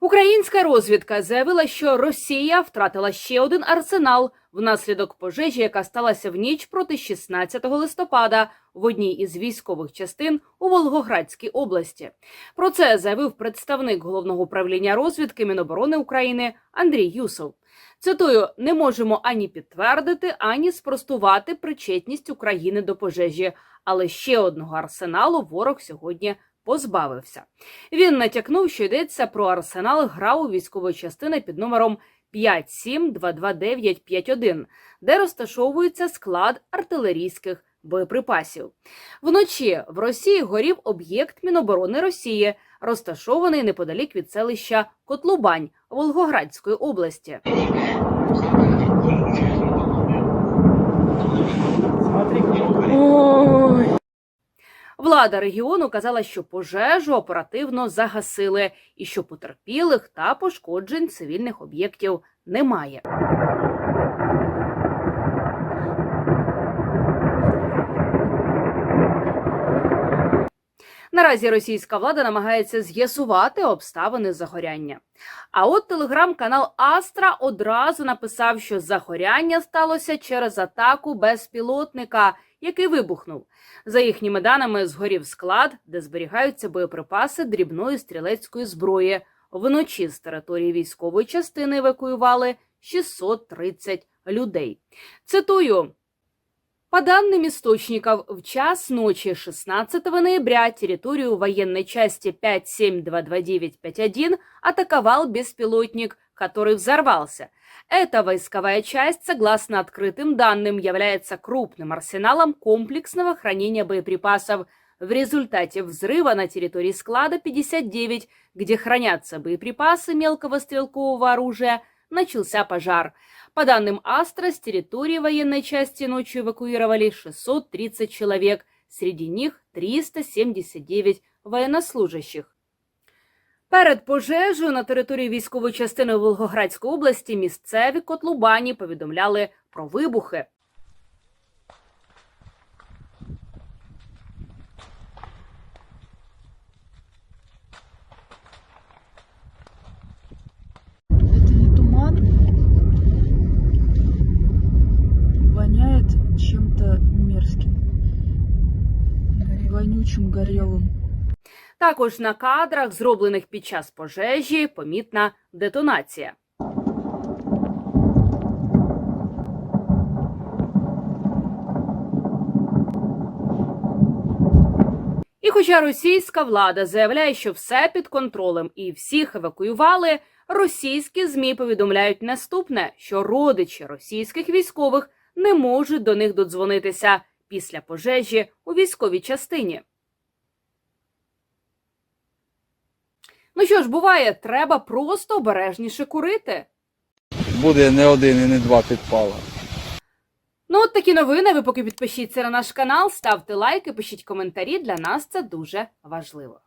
Українська розвідка заявила, що Росія втратила ще один арсенал внаслідок пожежі, яка сталася в ніч проти 16 листопада в одній із військових частин у Волгоградській області. Про це заявив представник головного управління розвідки Міноборони України Андрій Юсов. Цитую: не можемо ані підтвердити, ані спростувати причетність України до пожежі, але ще одного арсеналу ворог сьогодні позбавився. Він натякнув, що йдеться про арсенал ГРАУ військової частини під номером 5722951, де розташовується склад артилерійських боєприпасів. Вночі в Росії горів об'єкт Міноборони Росії, розташований неподалік від селища Котлубань Волгоградської області. Влада регіону казала, що пожежу оперативно загасили і що потерпілих та пошкоджень цивільних об'єктів немає. Наразі російська влада намагається з'ясувати обставини загоряння. А от телеграм-канал Астра одразу написав, що загоряння сталося через атаку безпілотника, який вибухнув. За їхніми даними, згорів склад, де зберігаються боєприпаси дрібної стрілецької зброї. Вночі з території військової частини евакуювали 630 людей. Цитую. По данным источников, в час ночи 16 ноября территорию военной части 572291 атаковал беспилотник, который взорвался. Эта войсковая часть, согласно открытым данным, является крупным арсеналом комплексного хранения боеприпасов. В результате взрыва на территории склада 59, где хранятся боеприпасы мелкого стрелкового оружия, начался пожар. По данным Астра, с территории военной части ночью эвакуировали 630 человек, среди них 379 военнослужащих. Перед пожежею на території військової частини Волгоградської області місцеві котлубані повідомляли про вибухи. Вонючим, горелым. Також на кадрах, зроблених під час пожежі, помітна детонація. І хоча російська влада заявляє, що все під контролем і всіх евакуювали, російські змі повідомляють наступне: що родичі російських військових не можуть до них додзвонитися після пожежі у військовій частині. Ну що ж, буває, треба просто обережніше курити. буде не один і не два підпала. Ну, от такі новини. Ви поки підпишіться на наш канал, ставте лайки, пишіть коментарі. Для нас це дуже важливо.